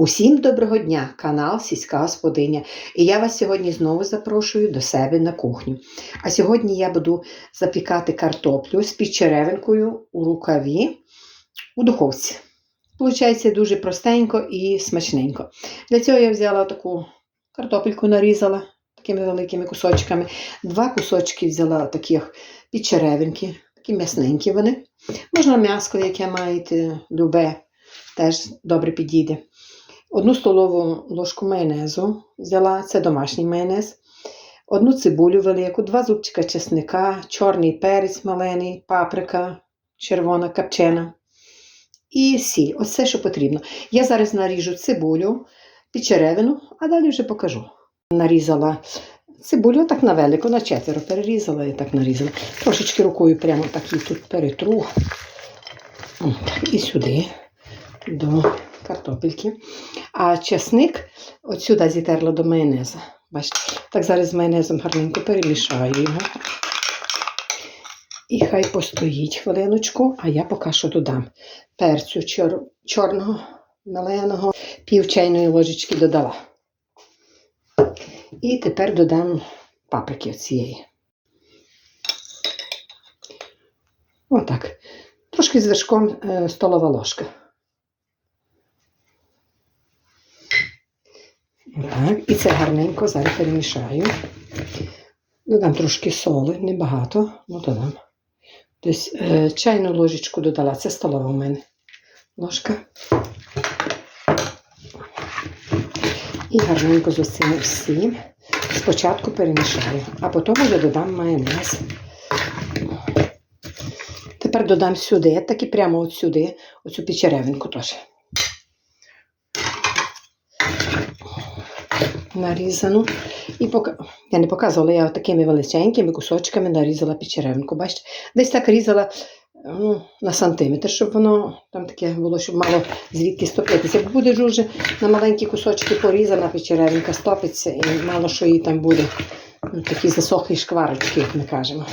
Усім доброго дня, канал Сільська Господиня. І я вас сьогодні знову запрошую до себе на кухню. А сьогодні я буду запікати картоплю з підчеревинкою у рукаві у духовці. Получається дуже простенько і смачненько. Для цього я взяла таку картопельку, нарізала такими великими кусочками. Два кусочки взяла таких підчеревинки, такі м'ясненькі вони. Можна м'яско, яке маєте, любе, теж добре підійде. Одну столову ложку майонезу взяла, це домашній майонез, одну цибулю велику, два зубчика чесника, чорний перець малений, паприка червона, капчена і сіль. Ось що потрібно. Я зараз наріжу цибулю, підчеревину, а далі вже покажу. Нарізала цибулю так на велико, на четверо перерізала і так нарізала. Трошечки рукою прямо так її тут перетру. І сюди до картопельки. А чесник от сюди зітерла до майонеза. Бачите, так зараз з майонезом гарненько перемішаю його. І хай постоїть хвилиночку, а я поки що додам перцю чор... чорного, меленого, пів чайної ложечки додала. І тепер додам паприки цієї. Отак. Трошки з вершком е, столова ложка. Так, і це гарненько зараз перемішаю. Додам трошки соли, небагато, ну додам. Десь е, чайну ложечку додала, це столова у мене ложка. І гарненько з оцим всім спочатку перемішаю, а потім вже додам майонез. Тепер додам сюди, так і прямо от сюди, оцю печеревинку теж. Нарізану. І пока... Я не показувала, я такими величенькими кусочками нарізала печеревинку. Бачите, десь так різала ну, на сантиметр, щоб воно там таке було, щоб мало звідки стопитися. Бо буде ж уже на маленькі кусочки порізана печеревинка, стопиться і мало що їй там буде. Ну, такі засохлі шкварочки, як ми кажемо.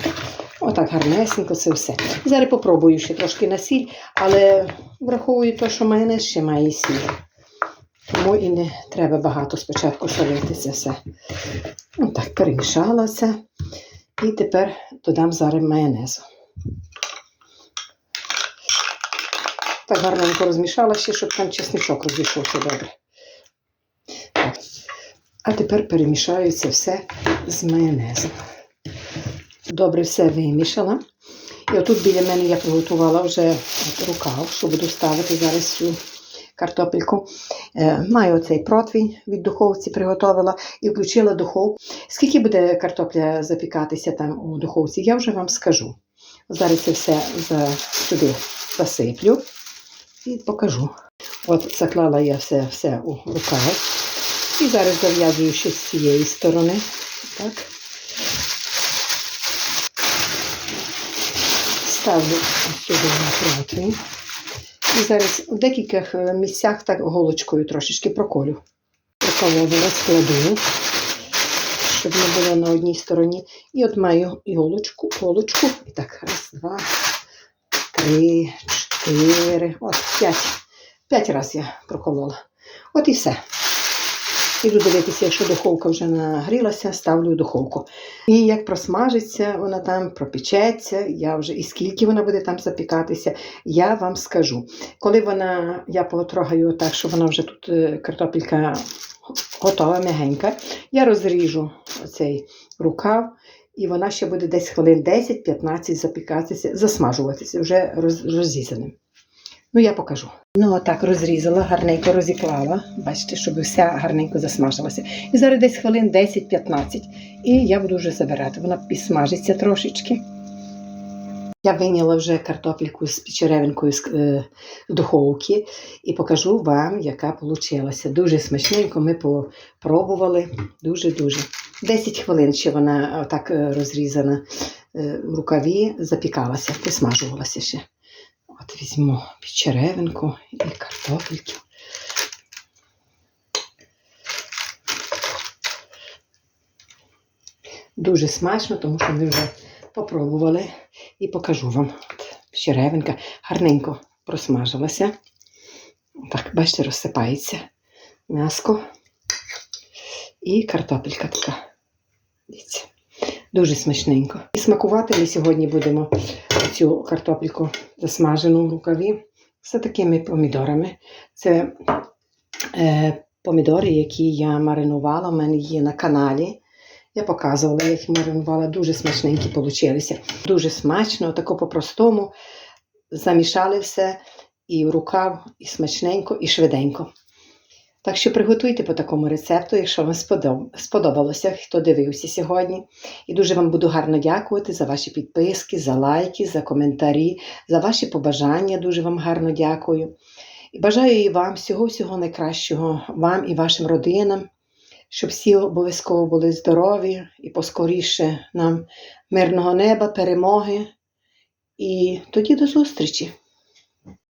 Отак гарнесенько це все. Зараз попробую ще трошки на сіль, але враховую те, що майонез ще має сіль. Тому і не треба багато спочатку солити це все. Ну, так, перемішала це. І тепер додам зараз майонезу. Так гарненько розмішала ще, щоб там чесничок розійшовся добре. Так. А тепер перемішаю це все з майонезом. Добре все вимішала. І отут біля мене я приготувала вже рукав, що буду ставити зараз цю картопельку. Е, Маю оцей противень від духовці, приготувала і включила духовку. Скільки буде картопля запікатися там у духовці, я вже вам скажу. Зараз це все сюди засиплю і покажу. От заклала я все все у рукав. І зараз зав'язую ще з цієї сторони. Так. Ставлю сюди на противень. І зараз у декількох е, місцях так голочкою трошечки проколю. Проколовила, складу, щоб не було на одній стороні. І от маю іголочку, голочку. І так, раз, два, три, чотири, от п'ять. П'ять разів я проколола. От і все. Іду дивитися, якщо духовка вже нагрілася, ставлю духовку. І як просмажиться, вона там пропечеться, я вже і скільки вона буде там запікатися, я вам скажу. Коли вона, я потрогаю так, що вона вже тут е, картопелька готова, м'ягенька, я розріжу оцей рукав, і вона ще буде десь хвилин 10-15 запікатися, засмажуватися, вже роз, розрізаним. Ну, я покажу. Ну, отак розрізала, гарненько розіклала. Бачите, щоб все гарненько засмажилося. І зараз десь хвилин 10-15. І я буду вже забирати. Вона підсмажиться трошечки. Я вийняла вже картопельку з печеревинкою з е, духовки і покажу вам, яка вийшла. Дуже смачненько ми попробували. Дуже-дуже. 10 хвилин ще вона так розрізана е, в рукаві, запікалася, присмажувалася ще. От візьму печеревинку і картопельки. Дуже смачно, тому що ми вже попробували і покажу вам. Печеревинка гарненько просмажилася. Так, бачите, розсипається. м'яско і картопелька така. Дивіться. Дуже смачненько. І смакувати ми сьогодні будемо цю картопельку засмажену в рукаві з такими помідорами. Це е, помідори, які я маринувала, у мене є на каналі. Я показувала, я їх маринувала, дуже смачненькі получилися. Дуже смачно, тако по-простому. Замішали все і в рукав, і смачненько, і швиденько. Так що приготуйте по такому рецепту, якщо вам сподобалося, хто дивився сьогодні. І дуже вам буду гарно дякувати за ваші підписки, за лайки, за коментарі, за ваші побажання. Дуже вам гарно дякую. І бажаю і вам всього-всього найкращого, вам і вашим родинам, щоб всі обов'язково були здорові і поскоріше нам мирного неба, перемоги. І тоді до зустрічі!